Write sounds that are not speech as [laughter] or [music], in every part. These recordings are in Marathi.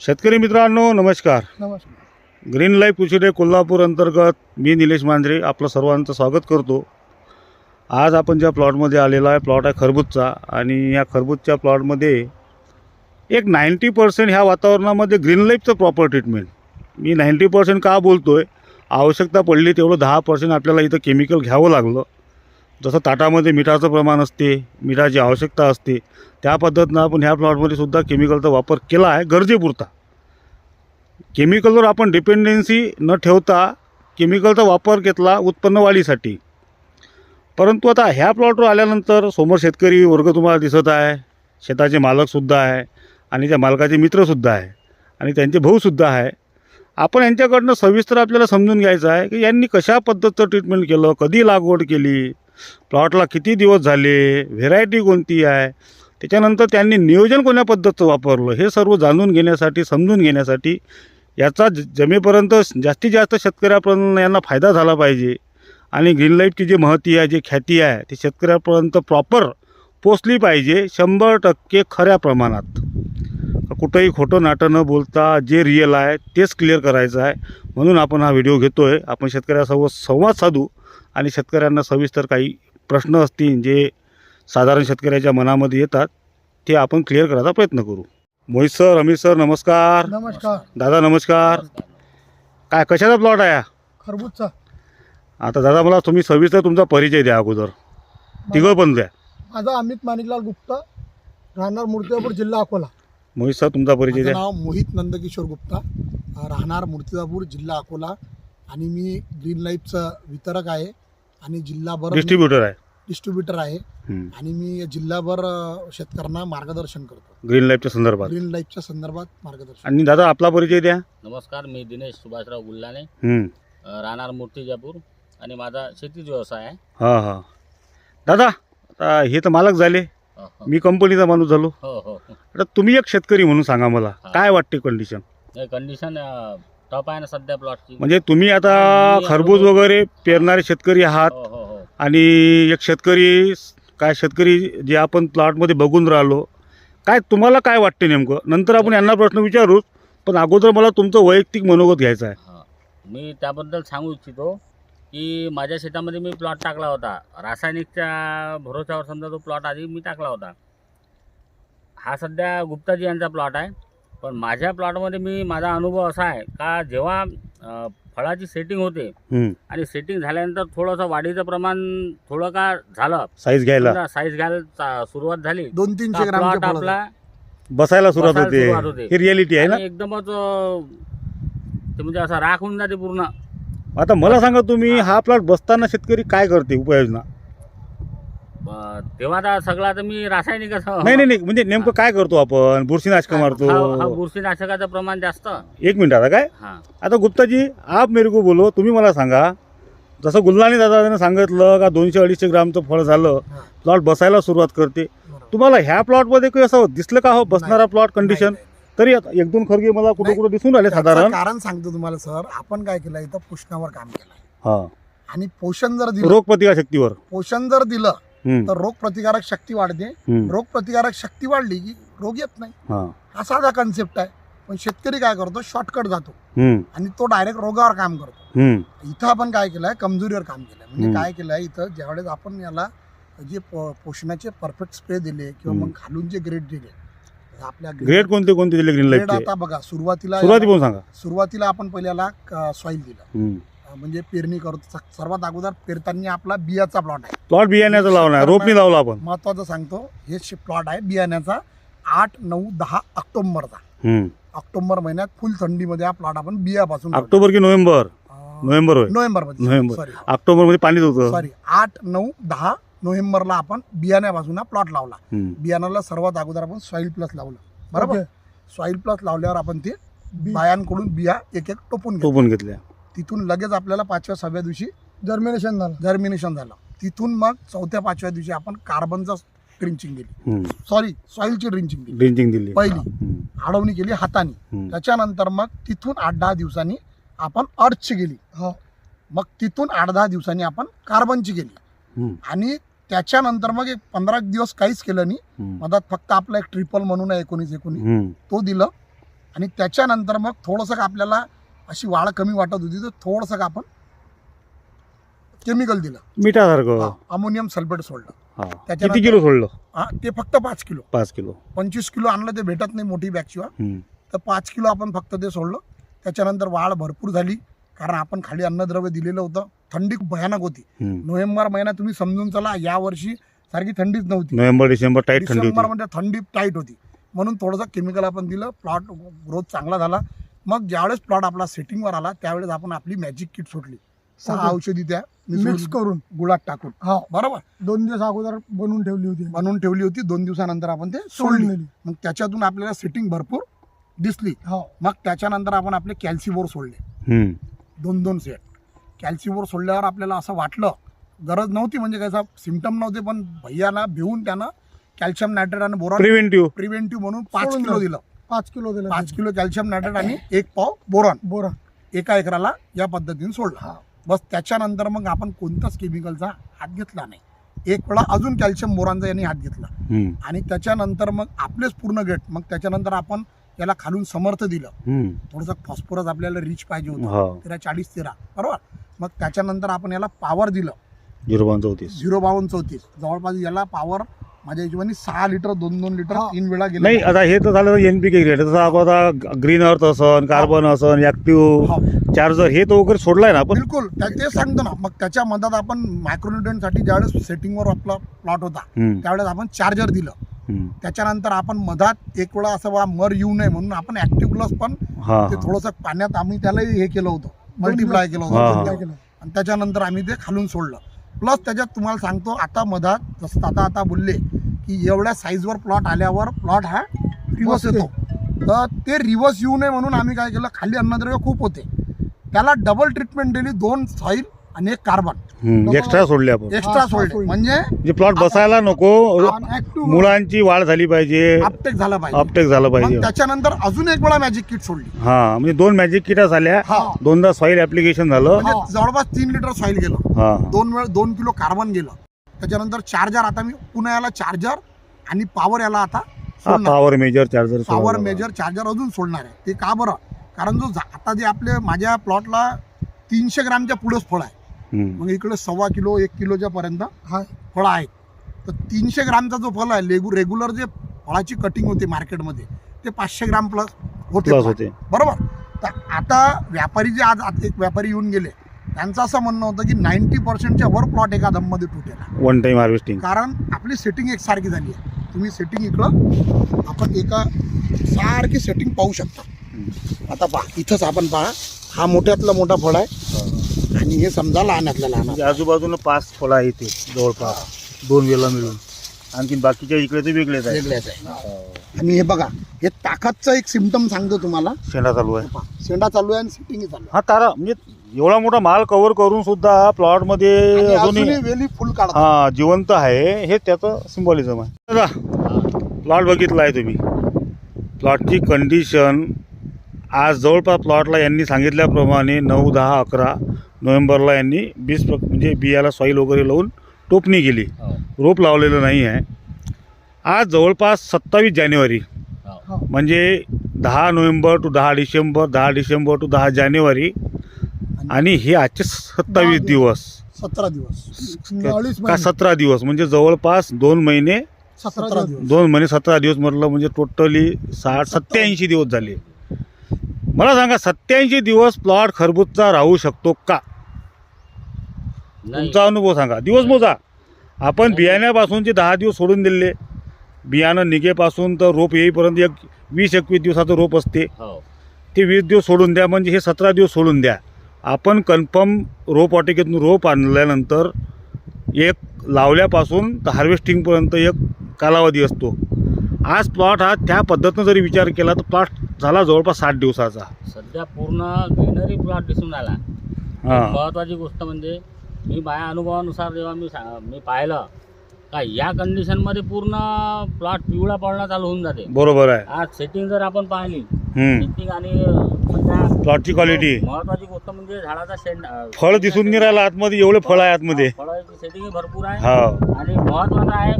शेतकरी मित्रांनो नमस्कार. नमस्कार. ग्रीन लाईफ कृषी कोल्हापूर अंतर्गत मी निलेश मांजरे आपलं सर्वांचं स्वागत करतो. आज आपण ज्या प्लॉटमध्ये आलेला आहे प्लॉट आहे खरबूजचा आणि या खरबूजच्या प्लॉटमध्ये एक नाईंटी पर्सेंट ह्या वातावरणामध्ये ग्रीन लाईफचं प्रॉपर ट्रीटमेंट मी नाईंटी पर्सेंट का बोलतो आहे आवश्यकता पडली तेवढं दहा पर्सेंट आपल्याला इथं केमिकल घ्यावं लागलं. जसं ताटामध्ये मिठाचं प्रमाण असते मिठाची आवश्यकता असते त्या पद्धतीनं आपण ह्या प्लॉटमध्ये सुद्धा केमिकलचा वापर केला आहे गरजेपुरता. केमिकलवर आपण डिपेंडन्सी न ठेवता केमिकलचा वापर घेतला उत्पन्न वाढीसाठी. परंतु आता ह्या प्लॉटवर आल्यानंतर समोर शेतकरी वर्ग तुम्हाला दिसत आहे शेताचे मालकसुद्धा आहे आणि त्या मालकाचे मित्रसुद्धा आहे आणि त्यांचे भाऊसुद्धा आहे. आपण यांच्याकडनं सविस्तर आपल्याला समजून घ्यायचं आहे की यांनी कशा पद्धतीचं ट्रीटमेंट केलं कधी लागवड केली प्लॉटला किती दिवस झाले व्हेरायटी कोणती आहे त्याच्यानंतर त्यांनी नियोजन कोण्या पद्धतीचं वापरलं हे सर्व जाणून घेण्यासाठी समजून घेण्यासाठी याचा ज- जमेपर्यंत जास्तीत जास्त शेतकऱ्यापर्यंत यांना फायदा झाला पाहिजे. आणि ग्रीन लाईटची जी महती आहे जी ख्याती आहे ती शेतकऱ्यापर्यंत प्रॉपर पोचली पाहिजे शंभर टक्के खऱ्या प्रमाणात. कुठंही खोटं नाटं न बोलता जे रिअल आहे तेच क्लिअर करायचं आहे. म्हणून आपण हा व्हिडिओ घेतो आहे आपण शेतकऱ्यासोबत संवाद साधू. आणि शेतकऱ्यांना सविस्तर काही प्रश्न असतील जे साधारण शेतकऱ्याच्या मनामध्ये येतात ते आपण क्लिअर करायचा प्रयत्न करू. मोहित सर अमित सर नमस्कार. नमस्कार. दादा नमस्कार. काय कशाचा प्लॉट आहे हा? खरबूजचा. आता दादा मला तुम्ही सविस्तर तुमचा परिचय द्या अगोदर. तिघं पण द्या. माझा अमित माणिकलाल गुप्ता राहणार मूर्तिजापूर जिल्हा अकोला. मोहित सर तुमचा परिचय माझं द्या. नाव मोहित नंदकिशोर गुप्ता अ, राहणार मूर्तिजापूर जिल्हा अकोला. आणि मी ग्रीन लाईफचं वितरक आहे. आणि जिल्हाभर डिस्ट्रीब्युटर आहे. डिस्ट्रीब्युटर आहे. हम्म. आणि मी जिल्हाभर अ, शेतकऱ्यांना मार्गदर्शन करतो. ग्रीन लाईफच्या संदर्भात. ग्रीन लाईफच्या संदर्भात मार्गदर्शन आणि दादा आपला परिचय द्या. नमस्कार मी दिनेश सुभाषराव गुल्लाने. हम्म. अ, राहणार मूर्तिजापूर. आणि माझा शेतीच व्यवसाय आहे. हां हां. दादा आता हे तर मालक झाले. अ, हो. मी कंपनीचा माणूस झालो. हो हो. आता तुम्ही एक शेतकरी म्हणून सांगा मला. काय वाटते कंडिशन हे कंडिशन टॉप आहे ना सध्या प्लॉटची म्हणजे तुम्ही आता खरबूज वगैरे पेरणारे शेतकरी आहात. हो हो हो. आणि एक शेतकरी काय शेतकरी जे आपण प्लॉटमध्ये बघून राहिलो काय तुम्हाला काय वाटते नेमकं? नंतर आपण यांना प्रश्न विचारूच पण अगोदर मला तुमचं वैयक्तिक मनोगत घ्यायचं आहे. हा. मी त्याबद्दल सांगू इच्छितो की माझ्या शेतामध्ये मी प्लॉट टाकला होता. रासायनिकच्या भरोशावर समजा तो प्लॉट आधी मी टाकला होता. हा सध्या गुप्ताजी यांचा प्लॉट आहे. पण माझ्या प्लॉटमध्ये मी माझा अनुभव असा आहे का जेव्हा अ, फळाची सेटिंग होते हम्म. आणि सेटिंग झाल्यानंतर थोडंसं वाढीचं प्रमाण थोडं का झालं साईज घ्यायला. साईज घ्यायला चा- सुरुवात झाली दोन तीनशे प्लॉट आपला बसायला सुरुवात बसायला होते. सुरुवात होते. ही रियालिटी आहे ना? आणि एकदमच अं, ते म्हणजे असं राख होऊन जाते पूर्ण. आता मला सांगा तुम्ही हा. प्लॉट बसताना शेतकरी काय करते उपाययोजना? तेव्हा आता सगळं आता मी रासायनिकच नाही नाही नाही म्हणजे नेमकं काय करतो आपण? बुरशीनाशक हा हा मारतो बुरशीनाशकाचं प्रमाण जास्त. एक मिनिट आता काय? हा. आता गुप्ताजी आप मेरे को बोलो तुम्ही मला सांगा जसं गुल्लानी दादाने सांगितलं का दोनशे अडीचशे ग्रामचं फळ झालं हा. प्लॉट बसायला सुरुवात करते. तुम्हाला ह्या प्लॉटमध्ये काही असं दिसलं का हो बसणारा प्लॉट कंडिशन तरी आता एक दोन खरगे मला कुठं नाही. कुठं दिसून राहिले त्याचं साधारण. कारण सांगतो तुम्हाला सर. आपण काय केलं इथं पोषणावर काम केलं. हा. आणि पोषण जर दिलं रोग प्रतिकार शक्तीवर पोषण जर दिलं तर रोग प्रतिकारक शक्ती वाढते. रोग प्रतिकारक शक्ती वाढली की रोग येत नाही. हा, साधा कन्सेप्ट आहे. पण शेतकरी काय करतो? शॉर्टकट जातो. आणि तो डायरेक्ट रोगावर काम करतो. इथं आपण काय केलंय? कमजोरीवर काम केलंय. म्हणजे. काय केलंय? इथं ज्यावेळेस आपण याला जे पोषणाचे परफेक्ट स्प्रे दिले किंवा. मग खालून जे ग्रेड दिले आपल्या ग्रेड कोणते कोणते दिले ग्रीन ग्रेड लाईटचे आता बघा सुरुवातीला सुरुवातीला आपण पहिल्या याला सॉईल दिलं. म्हणजे पेरणी करतो. सर्वात अगोदर पेरताना आपला बियाचा प्लॉट आहे. प्लॉट बियाण्याचं लावणार रोपणी लावला आपण. महत्वाचं सांगतो हे प्लॉट आहे बियाण्याचा. आठ नऊ दहा ऑक्टोबरचा. ऑक्टोबर महिन्यात फुल थंडीमध्ये हा प्लॉट आपण बियापासून ऑक्टोबर की November? November November November. Sorry ऑक्टोबरमध्ये पाणीच होतं. सॉरी आठ नऊ दहा नोव्हेंबरला आपण बियाण्यापासून हा प्लॉट लावला. बियाण्याला सर्वात अगोदर आपण सॉईल प्लस लावलं. बरोबर. सॉईल प्लस लावल्यावर आपण ते बायांकडून बिया एक एक टोपून टोपून घेतल्या. तिथून लगेच आपल्याला पाचव्या सहाव्या दिवशी जर्मिनेशन झालं. जर्मिनेशन झालं. तिथून मग चौथ्या पाचव्या दिवशी आपण कार्बनचा ड्रिंचिंग दिली. सॉरी सॉईलची ड्रिंचिंग दिली ड्रिंचिंग दिली. पहिली. आडवणी केली हाताने. त्याच्यानंतर मग तिथून आठ दहा दिवसांनी आपण अर्थची गेली हो. मग तिथून आठ दहा दिवसांनी आपण कार्बनची गेली. आणि त्याच्यानंतर मग एक पंधरा दिवस काहीच केलं नाही. मधात फक्त आपला एक ट्रिपल म्हणून एकोणीस एकोणीस. तो दिलं. आणि त्याच्यानंतर मग थोडंसं आपल्याला अशी वाढ कमी वाटत होती तर थोडंसं आपण केमिकल दिलं. मिठासारखं. अमोनियम सल्फेट सोडलं. हा. किती किलो सोडलं? हा ते फक्त पाच किलो. पाच किलो. पंचवीस किलो आणलं ते भेटत नाही मोठी बॅगशिवाय. तर पाच किलो आपण फक्त ते सोडलं. त्याच्यानंतर वाढ भरपूर झाली कारण आपण खाली अन्नद्रव्य दिलेलं होतं. थंडी खूप भयानक होती. नोव्हेंबर महिना तुम्ही समजून चला या वर्षी सारखी थंडीच नव्हती. नोव्हेंबर डिसेंबर टाईट थंडी होती. डिसेंबरमध्ये थंडी टाईट होती. म्हणून थोडंसं केमिकल आपण दिलं प्लॉट ग्रोथ चांगला झाला. मग ज्यावेळेस प्लॉट आपला सेटिंगवर आला त्यावेळेस आपण आपली मॅजिक किट सोडली सहा. औषधी त्या मिक्स करून. गुळात टाकून. हा. बरोबर? दोन दिवस अगोदर बनवून ठेवली होती. बनवून ठेवली होती दोन दिवसानंतर आपण ते सोडून सोडली. दिली. मग त्याच्यातून आपल्याला सेटिंग भरपूर दिसली. हो. मग त्याच्यानंतर आपण आपले कॅल्सीबोर सोडले. हम्म. दोन दोन सेट कॅल्सीबोर सोडल्यावर आपल्याला असं वाटलं गरज नव्हती म्हणजे कैसा सिमटम नव्हते पण भैयाला भिवून त्यानं कॅल्शियम नायट्रेट आणि बोरॉन प्रिव्हेंटिव्ह प्रिव्हेंटिव्ह म्हणून पाच किलो दिलं. पाच किलो दिलं पाच किलो कॅल्शियम नायट्रेट आणि [clears throat] एक पाव बोरॉन. बोरा एका एकराला या पद्धतीने सोडला. बस त्याच्यानंतर मग आपण कोणताच केमिकलचा हात घेतला नाही. एक वेळा अजून कॅल्शियम बोरांचा यांनी हात घेतला. आणि त्याच्यानंतर मग आपलेच पूर्ण गेट. मग त्याच्यानंतर आपण याला खालून समर्थ दिलं. थोडंसं फॉस्फरस आपल्याला रिच पाहिजे होतं. तेरा चाळीस तेरा. बरोबर? मग त्याच्यानंतर आपण याला पॉवर दिलं. झिरो वन चौतीस. झिरो बावन्न चौतीस. जवळपास याला पॉवर माझ्या हिशोबाने सहा लिटर दोन दोन लिटर. तीन वेळा गेलं नाही आता हे तर झालं एन पी के ग्रेड तसं आपण आता ग्रीन अर्थ असन कार्बन असन ऍक्टिव्ह चार्जर हे तर वगैरे सोडलाय ना आपण? बिलकुल. त्या- ते सांगतो ना. मग त्याच्या मधात आपण मायक्रोन्युट्रनसाठी ज्यावेळेस सेटिंगवर आपला प्लॉट होता हम्म. त्यावेळेस आपण चार्जर दिलं. हम्म. त्याच्यानंतर आपण मधात एक वेळा असं बा मर येऊ नये म्हणून आपण ऍक्टिव्ह प्लस पण हा. ते हा. थोडंसं पाण्यात आम्ही त्यालाही हे केलं होतं. मल्टिप्लाय केलं हा, हा. होतं आणि त्याच्यानंतर आम्ही ते खालून सोडलं. प्लस त्याच्यात तुम्हाला सांगतो आता मधात जसं आता आता बोलले की एवढ्या साईजवर प्लॉट आल्यावर प्लॉट हा रिवर्स. येतो तर ते रिवर्स येऊ नये म्हणून आम्ही काय केलं खाली अन्नद्रव्य खूप होते त्याला डबल ट्रीटमेंट दिली दोन सॉईल आणि एक कार्बन हम्म. एक्स्ट्रा सोडले आपण. एक्स्ट्रा सोडले. म्हणजे म्हणजे प्लॉट बसायला नको मुळांची वाढ झाली पाहिजे. अपटेक झालं पाहिजे. अपटेक झालं पाहिजे. त्याच्यानंतर अजून एक वेळा मॅजिक किट सोडली. हा म्हणजे दोन मॅजिक किटा झाल्या हा. दोनदा सॉईल ऍप्लिकेशन झालं. म्हणजे जवळपास तीन लिटर सॉईल गेलं. हा. दोन वेळ दोन किलो कार्बन गेलं. त्याच्यानंतर चार्जर आता मी पुन्हा याला चार्जर आणि पॉवर याला आता power major charger power major charger अजून सोडणार आहे. ते का बरं? कारण जो आता जे आपले माझ्या प्लॉटला तीनशे ग्रामच्या पुढेच फळ आहे. मग इकडे सव्वा किलो एक किलोच्या पर्यंत हा फळं आहेत. तर तीनशे ग्रामचा जो फळ आहे लेगू रेग्युलर जे फळाची कटिंग होते मार्केटमध्ये ते पाचशे ग्राम प्लस होते. होते. बरोबर? तर आता व्यापारी जे आज एक व्यापारी येऊन गेले त्यांचं असं म्हणणं होतं की नाईन्टी पर्सेंटच्या वर प्लॉट एका दममध्ये तुटेल वन टाइम हार्वेस्टिंग कारण आपली सेटिंग एकसारखी झाली आहे. तुम्ही सेटिंग इकडं आपण एका सारखी सेटिंग पाहू शकता. आता पहा इथंच आपण पहा हा मोठ्यातला मोठा फळ आहे. आणि हे समजा लहानातला लहान म्हणजे आजूबाजूला पाच फळं आहेत ते जवळपास. दोन वेळेला मिळून. आणखी बाकीच्या इकडे ते वेगळेच आहे वेगळ्याच आहे आणि हे बघा हे ताकदचा एक सिमटम सांगतो तुम्हाला. शेंडा चालू आहे. पहा, शेंडा चालू आहे आणि सेटिंग चालू आहे. हा तारा म्हणजे एवढा मोठा माल कव्हर करून सुद्धा प्लॉटमध्ये आणि अजूनही अजूनही वेली फुल काढतात. हा जिवंत आहे. हे त्याचं सिम्बॉलिझम आहे. दादा प्लॉट बघितला आहे तुम्ही. प्लॉटची कंडिशन आज जवळपास प्लॉटला यांनी सांगितल्याप्रमाणे नऊ दहा अकरा नोव्हेंबरला यांनी बीज प्र म्हणजे बियाला सॉईल वगैरे लावून टोपणी केली. हो, रोप लावलेलं नाही आहे. आज जवळपास सत्तावीस जानेवारी. हो. म्हणजे दहा नोव्हेंबर टू दहा डिसेंबर दहा डिसेंबर टू दहा जानेवारी. आणि हे आजचे सत्तावीस दिवस. सतरा दिवस. का सतरा दिवस? म्हणजे जवळपास दोन महिने दोन महिने सतरा दिवस म्हटलं म्हणजे टोटली साठ सत्याऐंशी दिवस झाले. मला सांगा सत्याऐंशी दिवस प्लॉट खरबूजचा राहू शकतो का? तुमचा अनुभव सांगा. दिवस मोजा. आपण बियाण्यापासूनचे दहा दिवस सोडून दिले. बियाणं निघेपासून तर रोप येईपर्यंत एक वीस एकवीस दिवसाचं रोप असते. हो. ते वीस दिवस सोडून द्या म्हणजे हे सतरा दिवस सोडून द्या. आपण कन्फर्म रोप वाटिकेतून रोप आणल्यानंतर एक लावल्यापासून तर हार्वेस्टिंगपर्यंत एक कालावधी असतो. आज प्लॉट हा त्या पद्धतीनं जरी विचार केला तर प्लॉट झाला जवळपास साठ दिवसाचा. सध्या पूर्ण ग्रीनरी प्लॉट दिसून आला हां. महत्वाची गोष्ट म्हणजे मी माझ्या अनुभवानुसार जेव्हा मी सा- मी पाहिलं का या कंडिशनमध्ये पूर्ण प्लॉट पिवळा पडणं चालू होऊन जाते. बरोबर आहे. आज सेटिंग जर आपण पाहिली हम्म. सेटिंग आणि सध्या प्लॉटची क्वालिटी महत्वाची गोष्ट म्हणजे झाडाचा शेंड फळ दिसून नाही राहिलं आतमध्ये एवढे फळ आहे आतमध्ये. फळाची सेटिंग भरपूर आहे. हो. आणि महत्त्वाचा आहे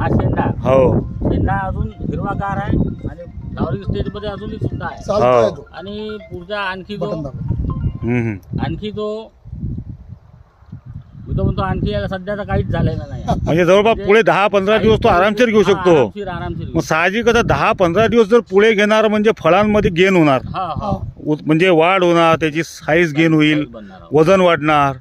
हा शेंडा. हो. शेंडा अजून हिरवागार आहे आणि फ्लावरिंग स्टेजमध्ये अजूनही सुद्धा आहे. हो. तो. आणि पुढच्या आणखी जो बटन दाबा. हम्म, हम्म. आणखी तो मी तो म्हणतो आणखी याला सध्या तर काहीच झालेलं नाही म्हणजे जवळपास पुढे दहा पंधरा दिवस तो आरामशीर घेऊ हा, शकतो. आरामशीर आरामशीर मग घेऊ. साहजिकच दहा पंधरा दिवस जर पुढे घेणार म्हणजे फळांमध्ये गेन होणार. हा हा. उत- म्हणजे वाढ होणार त्याची साईज गेन होईल बनणार आहोत. वजन वाढणार.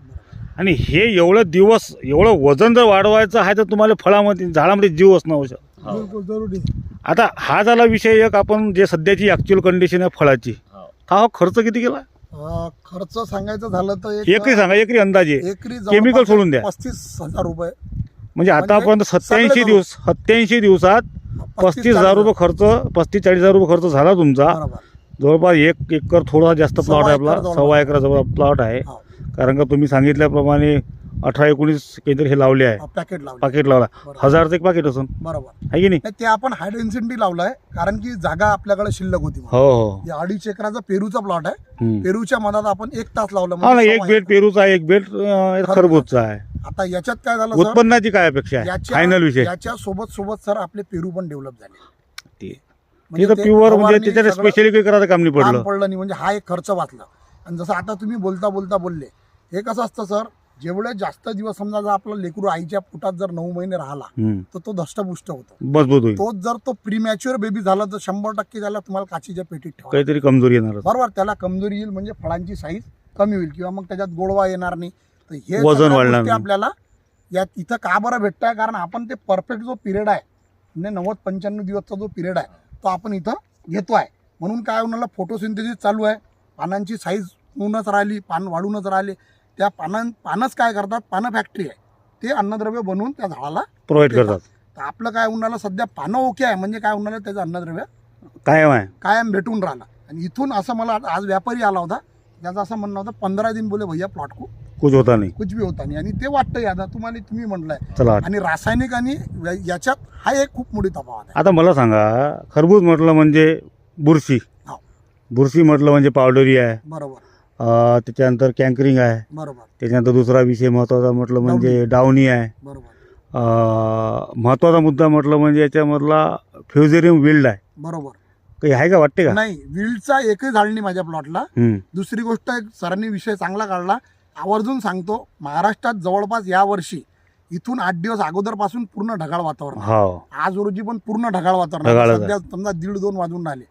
आणि हे एवढं दिवस एवढं वजन जर वाढवायचं आहे तर तुम्हाला फळामध्ये झाडामध्ये जीव असणं आवश्यक. बिलकुल जरुरी आता हा झाला विषय एक आपण जे सध्याची ॲक्च्युअल कंडिशन आहे फळाची हो. हा हा खर्च किती केला अं, खर्च सांगायचं झालं तर एक एकरी सांगा एकरी अंदाजे एकरी केमिकल जवळपास सोडून द्या. पस्तीस हजार रुपये म्हणजे आतापर्यंत सगळे सत्याऐंशी. दिवस सत्याऐंशी दिवसात पस्तीस हजार रुपये खर्च पस्तीस चाळीस हजार रुपये खर्च झाला तुमचा बरोबर जवळपास एक एकर थोडा जास्त सव्वा प्लॉट आहे एकर आपला जवळपास. सव्वा एकराचा प्लॉट आहे हो. कारण का तुम्ही सांगितल्याप्रमाणे अठरा एकोणीस काहीतरी हे लावले आहे. पॅकेट लावलं. पाकिट लावला. बरोबर. हजारचं एक पाकिट असून. बरोबर. आहे की नाही? नाही, ते आपण हाय डेन्सिटी लावलाय कारण की जागा आपल्याकडे शिल्लक होती म्हणून. हो हो. हे अडीच एकराचा पेरूचा प्लॉट आहे. हम्म. पेरूच्या मधात आपण एक तास लावला हा ना म्हणजे एक सव्वा एकर. पेरूचा आहे, एक बेड अं, खरबूजचा आहे. आता याच्यात काय झालं सर? उत्पन्नाची काय अपेक्षा आहे? याच्या फायनल विषय. याच्या सोबत सोबत सर आपले पेरू पण डेव्हलप झाले. ते म्हणजे तिथं ते प्युअर म्हणजे फवारणी त्याच्यात सगळं स्पेशली काही करायचं काम नाही काम पडलं. पडलं नाही म्हणजे हा एक खर्च वाचला. आणि जसं आता तुम्ही बोलता बोलता बोलले. हे कसं असतं सर? जेवढे जास्त दिवस समजा जर आपलं लेकरू आईच्या पोटात जर नऊ महिने राहिला. तर तो धष्टपुष्ट होतो. तोच जर तो प्रीमॅच्युअर बेबी झाला तर शंभर टक्के त्याला तुम्हाला काचीच्या पेटीत ठेवा काहीतरी कमजोरी येणार बरोबर त्याला कमजोरी येईल म्हणजे फळांची साईज कमी होईल किंवा मग त्याच्यात गोडवा येणार नाही. तर हे वजन वाढणार. आपल्याला यात इथं का बरं भेटत आहे कारण आपण ते परफेक्ट जो पिरियड आहे म्हणजे नव्वद पंच्याण्णव दिवसचा जो पिरियड आहे तो आपण इथं घेतो आहे म्हणून काय होणार फोटोसिंथेसिस चालू आहे. पानांची साईज होऊनच राहिली पान वाढूनच राहिले. त्या पानां पानच काय करतात? पानं फॅक्टरी आहे. ते अन्नद्रव्य बनवून त्या झाडाला प्रोव्हाइड देतात. करतात. तर आपलं काय उन्हाला सध्या पानं ओके आहे म्हणजे काय उन्हाला त्याचं अन्नद्रव्य कायम आहे. कायम भेटून राहिला. आणि इथून असं मला आज व्यापारी आला होता. त्याचं असं म्हणणं होतं पंधरा दिन बोले भैया प्लॉट को कुछ होता नाही. कुछ भी होता नाही. आणि ते वाटतंय आता तुम्हाला तुम्ही म्हटलंय चला. आणि रासायनिक आणि व्या- याच्यात हा एक खूप मोठी तफावत आहे. आता मला सांगा खरबूज म्हटलं म्हणजे बुरशी. हो. बुरशी म्हटलं म्हणजे पावडरी आहे. बरोबर. अं, त्याच्यानंतर कँकरिंग आहे. बरोबर. त्याच्यानंतर दुसरा विषय महत्त्वाचा म्हटलं म्हणजे डावणी आहे. बरोबर. अं, महत्त्वाचा मुद्दा म्हटलं म्हणजे याच्यामधला फ्युजेरियम विल्ड आहे. बरोबर. काही आहे का वाटते का? नाही विल्डचा एकही झाड नाही माझ्या प्लॉटला. दुसरी गोष्ट एक सरांनी विषय चांगला काढला. आवर्जून सांगतो महाराष्ट्रात जवळपास या वर्षी इथून आठ दिवस अगोदरपासून पूर्ण ढगाळ वातावरण आहे. हो आज रोजी पण पूर्ण ढगाळ वातावरण आहे. ढगाळच आहे. सध्या समजा दीड दोन वाजून राहिले.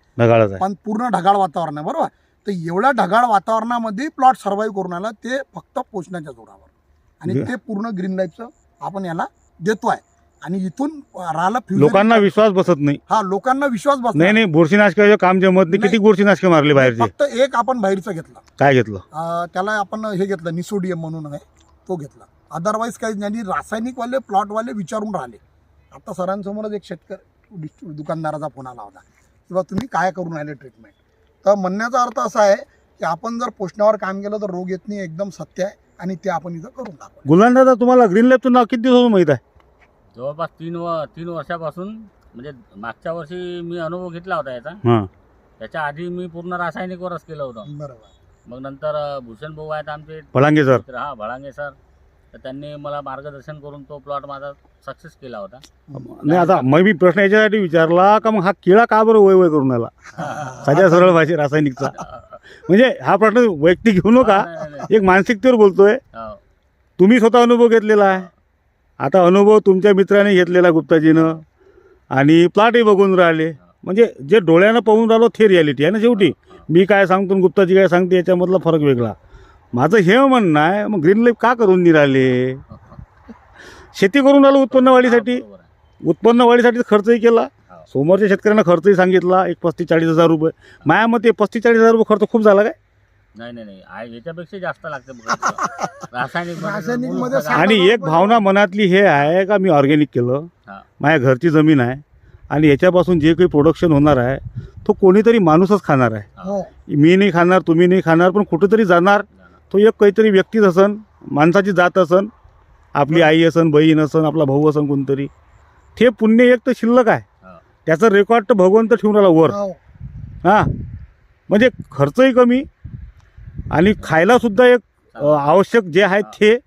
आहे. पण पूर्ण ढगाळ वातावरण आहे बरोबर? तर एवढ्या ढगाळ वातावरणामध्ये प्लॉट सर्व्हाइव्ह करून आला ते फक्त पोचण्याच्या जोरावर. आणि ते पूर्ण ग्रीन लाईफचं आपण याला देतोय आणि इथून राहिला लोकांना विश्वास बसत नाही. हा लोकांना विश्वास बसला नाही नाही. बुरशीनाशकाचं काम जमत नाही. किती बुरशीनाशकं मारली बाहेरची? फक्त एक आपण बाहेरचं घेतलं. काय घेतलं? त्याला आपण हे घेतलं निसोडियम म्हणून आहे तो घेतला. अदरवाईज काही नाही रासायनिकवाले प्लॉटवाले विचारून राहिले. आता सरांसमोरच एक शेतकरी दुकानदाराचा फोन आला होता. किंवा तुम्ही काय करून राहिले ट्रीटमेंट तर म्हणण्याचा अर्थ असा आहे की आपण जर पोषणावर काम केलं तर रोग येत नाही एकदम सत्य आहे आणि ते आपण इथं करून दाखवू गुलाम दादा तुम्हाला ग्रीन लॅबचं नाव किती दिवस माहीत आहे? जवळपास तीन व तीन वर्षापासून म्हणजे मागच्या वर्षी मी अनुभव घेतला होता याचा. हां. त्याच्या आधी मी पूर्ण रासायनिकवरच केलं होतं. बरोबर. मग नंतर भूषण भाऊ आहेत आमचे. फळांगे सर. हा भळांगे सर. तर त्यांनी मला मार्गदर्शन करून तो प्लॉट माझा सक्सेस केला होता. नाही आता मग मी प्रश्न याच्यासाठी विचारला का मग हा किळा का बरं वय वय करून आला? [laughs] साध्या सरळ भाषे रासायनिकचा. म्हणजे हा प्रश्न वैयक्तिक घेऊ नका. एक मानसिकतेवर बोलतोय. हो. तुम्ही स्वतः अनुभव घेतलेला आहे. आता अनुभव तुमच्या मित्राने घेतलेला गुप्ताजीनं. आणि प्लॉटही बघून राहिले. म्हणजे जे डोळ्यानं पाहून राहिलो ते रियालिटी आहे ना शेवटी. मी काय सांगतो गुप्ताजी काय सांगते याच्यामधला फरक वेगळा. माझं हे म्हणणं आहे मग ग्रीन लाईफ का करून राहिले शेती करून राहिलो उत्पन्न वाढीसाठी. उत्पन्न वाढीसाठी खर्चही केला. समोरच्या शेतकऱ्यांना खर्चही सांगितला. एक पस्तीस चाळीस हजार रुपये. माझ्या मते पस्तीस चाळीस हजार रुपये खर्च खूप झाला काय? नाही नाही नाही. याच्यापेक्षा जास्त लागते. रासायनिक आणि एक भावना मनातली हे आहे का मी ऑर्गॅनिक केलं. हा. माझ्या घरची जमीन आहे. आणि याच्यापासून जे काही प्रोडक्शन होणार आहे तो कोणीतरी माणूसच खाणार आहे. हो. मी नाही खाणार तुम्ही नाही खाणार पण कुठेतरी जाणार. तो एक काहीतरी व्यक्तीच असन माणसाची जात असन आपली आई असन बहीण असन आपला भाऊ असन कोणतरी. ते पुण्य एक तर शिल्लक आहे. हा. त्याचं रेकॉर्ड तर भगवंत ठेवून राहिला वर. हो. हां. म्हणजे खर्चही कमी आणि खायलासुद्धा एक आवश्यक जे आहे ते.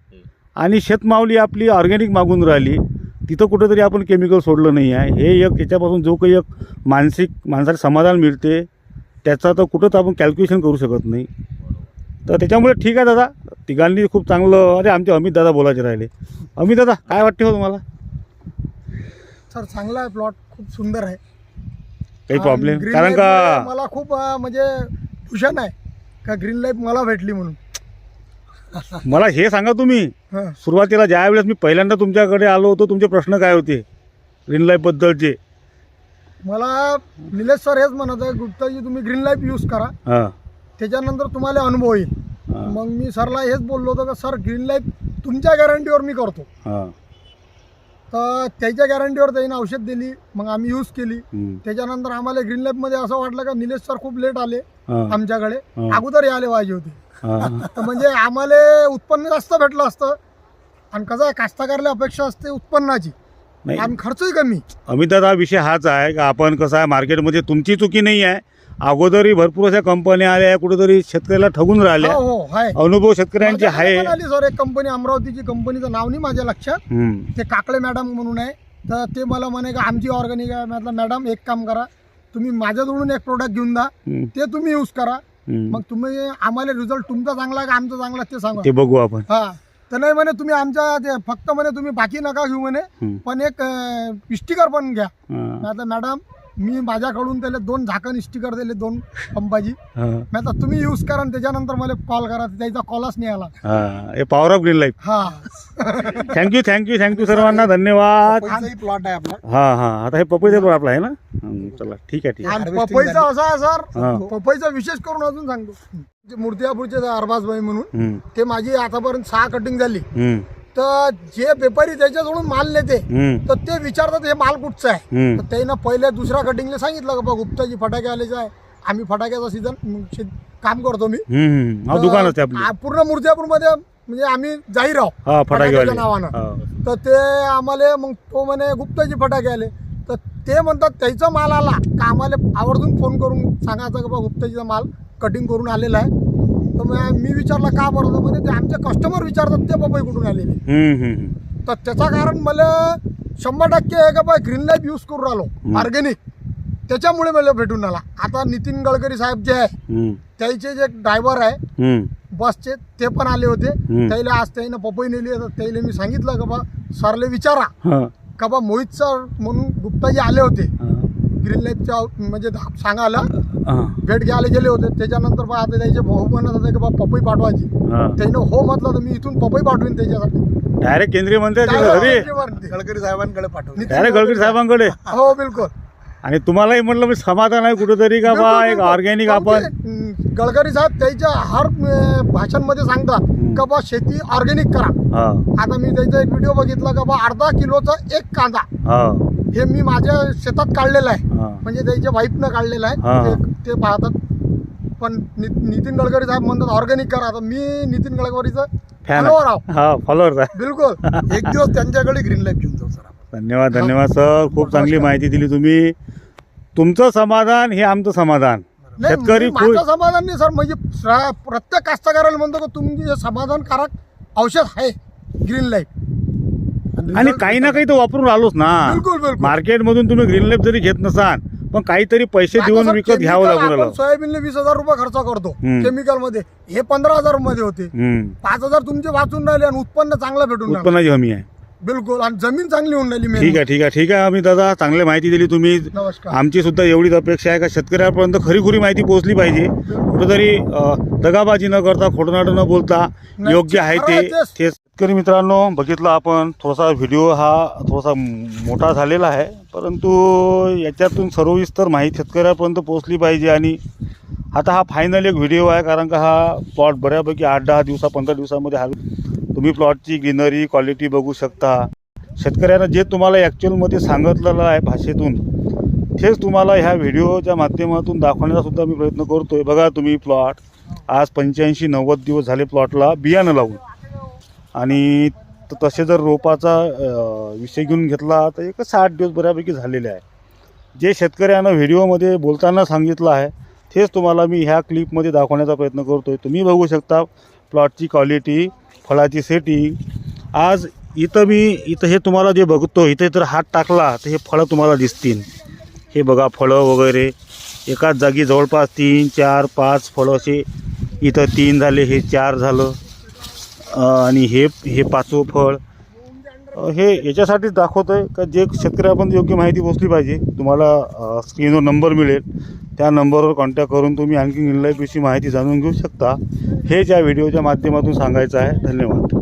आणि शेतमावली आपली ऑर्गॅनिक मागून राहिली. तिथं कुठंतरी आपण केमिकल सोडलं नाही आहे. हे एक याच्यापासून जो काही एक मानसिक माणसाला समाधान मिळते त्याचा तर कुठंच आपण कॅल्क्युलेशन करू शकत नाही. तर त्याच्यामुळे ठीक आहे दादा. तिघांनी खूप चांगलं अरे आमचे अमित दादा बोलायचे राहिले. अमित दादा काय वाटते हो तुम्हाला? सर चांगला आहे प्लॉट खूप सुंदर आहे. काही प्रॉब्लेम green कारण का मला खूप अं, म्हणजे भूषण आहे. का ग्रीन लाईफ मला भेटली म्हणून. मला हे सांगा तुम्ही. हं. सुरुवातीला ज्या वेळेस मी पहिल्यांदा तुमच्याकडे आलो होतो तुमचे प्रश्न काय होते? ग्रीन लाईफबद्दलचे मला निलेश सर हेच म्हणत आहे गुप्ताजी तुम्ही ग्रीन लाईफ यूज करा. हां. त्याच्यानंतर तुम्हाला अनुभव येईल. हां. मग मी सरला हेच बोललो होतो का सर ग्रीन लाईफ तुमच्या गॅरंटीवर मी करतो. हां. तर त्याच्या गॅरंटीवर त्याने औषध दिली मग आम्ही यूज केली. त्याच्यानंतर आम्हाला ग्रीन लाईफमध्ये असं वाटलं का निलेश सर खूप लेट आले हां. आमच्याकडे. हां. अगोदर यायला पाहिजे होते. हां. [laughs] म्हणजे आम्हाला उत्पन्न जास्त भेटलं असतं. आणि कसं आहे कास्तकारला अपेक्षा असते उत्पन्नाची. आणि खर्चही कमी. अमित दादा विषय हाच आहे का आपण कसं आहे मार्केटमध्ये तुमची चुकी नाही आहे. अगोदरही भरपूर अशा कंपन्या आल्या कुठेतरी शेतकऱ्याला ठगून राहिल्या. हो हो आहे अनुभव शेतकऱ्यांचे माझ्याकडे आहे. पण आली सर एक कंपनी अमरावतीची कंपनीचं नाव नाही माझ्या लक्षात. हम्म, ते काकडे मॅडम म्हणून आहे. तर ते मला म्हणे का आमची ऑर्गॅनिक आहे. म्हटलं मॅडम एक काम करा. तुम्ही माझ्याजवळून एक प्रोडक्ट घेऊन द्या हम्म, ते तुम्ही यूज करा. हम्म. मग तुम्ही आम्हाला रिझल्ट तुमचा चांगला का आमचा चांगला ते सांगा. ते बघू आपण. हा. तर नाही म्हणे तुम्ही आमच्या ते फक्त म्हणे तुम्ही बाकी नका घेऊ म्हणे. हम्म, पण एक स्टिकर पण घ्या. हां, आता मॅडम मी माझ्याकडून त्याला दोन झाकण स्टिकर दिले दोन पंपाची. हां, मी आता तुम्ही यूज करा आणि त्याच्यानंतर मला कॉल करा त्याचा कॉलच नाही आला. हां. हे पॉवर ऑफ ग्रीन लाईफ हा. Thank you thank you thank you सर्वांना धन्यवाद. प्लॉट आहे आपला. हा हा. आता हे पपईचं पण आपलं आहे ना? हं, चला ठीक आहे ठीक आहे. आणि पपईचा. असा आहे हा. सर पपईचा विशेष करून अजून सांगतो. जे मूर्तिजापूरचे अरबाजबाई म्हणून हं, ते माझी आतापर्यंत सहा कटिंग झाली. हं, तर जे व्यापारी त्याच्याजवळून माल नेते तर ते विचारतात हे माल कुठचा आहे. तर त्यानं पहिल्या दुसऱ्या कटिंगला सांगितलं का बा गुप्ताजी फटाके आलेचे आहे. आम्ही फटाक्याचा सीझन काम करतो मी. पूर्ण मूर्तिजापूरमध्ये म्हणजे आम्ही जाहीर आहोत फटाक्याच्या नावानं. तर ते आम्हाला मग तो म्हणे गुप्ताजी फटाके आले. तर ते म्हणतात त्याचा माल आला. का आम्हाला आवर्जून फोन करून सांगायचं का बा गुप्ताजीचा माल कटिंग करून आलेला आहे. तर मग मी विचारलं का बरं तर म्हणे ते आमचे कस्टमर विचारतात ते पपई कुठून आलेले. तर त्याचा कारण मला शंभर टक्के आहे का बा ग्रीन लाईफ यूज करून राहिलो ऑर्गॅनिक त्याच्यामुळे मला भेटून आला. आता नितीन गडकरी साहेब जे आहे हं, त्याचे जे ड्रायव्हर आहे बसचे ते पण आले होते. त्याला आज त्याने पपई नेली तर त्याला मी सांगितलं का बा सरले विचारा. का बा मोहित सर म्हणून गुप्ताजी आले होते. ग्रीन लाईफच्या म्हणजे सांगायला हा, भेट घ्यायला गेले होते. त्याच्यानंतर बा आता त्याचे भाऊ म्हणत होते की बा पपई पाठवायची. त्यानं हो म्हटलं तर मी इथून पपई पाठवीन त्याच्यासाठी. डायरेक्ट केंद्रीय Direct गडकरी साहेबांकडे पाठवले. नितीन डायरेक्ट गडकरी साहेबांकडे. हो बिलकुल. आणि तुम्हालाही म्हटलं मी समाधान आहे कुठेतरी का बा एक. ऑर्गॅनिक आपण गडकरी साहेब त्याच्या हर भाषणांमध्ये सांगतात का बा शेती ऑर्गॅनिक करा. हा. आता मी त्याचा एक व्हिडिओ बघितला का बा अर्धा किलोचा एक कांदा. हा. हे मी माझ्या शेतात काढलेलं आहे. हा. म्हणजे त्याच्या वाईफनं काढलेलं हा. आहे ते- पाहतात. पण नितीन गडकरी साहेब म्हणतात ऑर्गॅनिक करा. तर मी नितीन गडकरीचं आहो. हा फॉलोअर्स आहे. बिलकुल. [laughs] एक दिवस त्यांच्याकडे ग्रीन लाईफ घेऊन जाऊ सर. धन्यवाद धन्यवाद सर. खूप चांगली. माहिती दिली तुम्ही. तुमचं समाधान हे आमचं समाधान. नाही शेतकरी मी- खूप माझं समाधान नाही सर. म्हणजे स- प्रत्येक कास्तकाराला म्हणतो का तुमची हे समाधानकारक औषध आहे ग्रीन लाईफ आणि काही ना काही तर वापरून आलोच ना. बिलकुल बिलकुल. मार्केटमधून तुम्ही ग्रीन लाईफ जरी घेत नसाल पण काहीतरी पैसे देऊन विकत घ्यावं लागून राहिलं. सोयाबीनला वीस हजार रुपये खर्च करतो हम्म. केमिकलमध्ये हे पंधरा हजारमध्ये होते. हम्म. पाच हजार तुमचे वाचून राहिले आणि उत्पन्न चांगलं भेटून राहिलं. उत्पन्नाची हमी आहे. बिलकुल. आणि जमीन चांगली होऊन राहिली main. ठीक आहे ठीक आहे ठीक आहे. आम्ही दादा चांगली माहिती दिली तुम्ही. नमस्कार. आमची सुद्धा एवढीच अपेक्षा आहे का शेतकऱ्यापर्यंत खरीखुरी माहिती पोहोचली पाहिजे. कुठेतरी अं, दगाबाजी न करता खोटनाटं न बोलता नाही, योग्य आहे खरं ते. आहे तेच. ते शेतकरी मित्रांनो बघितलं आपण थोडासा व्हिडिओ हा थोडासा मोठा झालेला आहे. परंतु याच्यातून सर्वविस्तर माहिती शेतकऱ्यापर्यंत पोहोचली पाहिजे आणि आता हा फायनल एक व्हिडिओ आहे कारण का हा प्लॉट बऱ्यापैकी आठ दहा दिवसा पंधरा दिवसामध्ये हा तुम्ही प्लॉटची ग्रीनरी क्वालिटी बघू शकता. शेतकऱ्यांना जे तुम्हाला ॲक्च्युअलमध्ये सांगितलेलं आहे भाषेतून तेच तुम्हाला ह्या व्हिडिओच्या माध्यमातून दाखवण्याचा सुद्धा मी प्रयत्न करतो आहे बघा तुम्ही प्लॉट. आज पंच्याऐंशी नव्वद दिवस झाले प्लॉटला बियाणं लावून. आणि त- तसे जर रोपाचा विषय घेऊन घेतला तर एक साठ दिवस बऱ्यापैकी झालेले आहे. जे शेतकऱ्यानं व्हिडिओमध्ये बोलताना सांगितलं आहे तेच तुम्हाला मी ह्या क्लिपमध्ये दाखवण्याचा प्रयत्न करतो आहे तुम्ही बघू शकता प्लॉटची क्वालिटी फळाची शेती आज इथं मी इथं हे तुम्हाला जे बघतो इथे जर हात टाकला तर हे फळं तुम्हाला दिसतील. हे बघा फळं वगैरे. एकाच जागी जवळपास तीन चार पाच फळं असे इथं तीन झाले हे चार झालं. आणि हे हे पाचवं फळ. हे याच्यासाठीच दाखवतो आहे का जे शेतकऱ्यापर्यंत योग्य माहिती पोचली पाहिजे तुम्हाला स्क्रीनवर नंबर मिळेल. त्या नंबरवर कॉन्टॅक्ट करून तुम्ही आणखी निर्णयविषयी माहिती जाणून घेऊ शकता. हे ज्या व्हिडिओच्या माध्यमातून सांगायचं आहे धन्यवाद.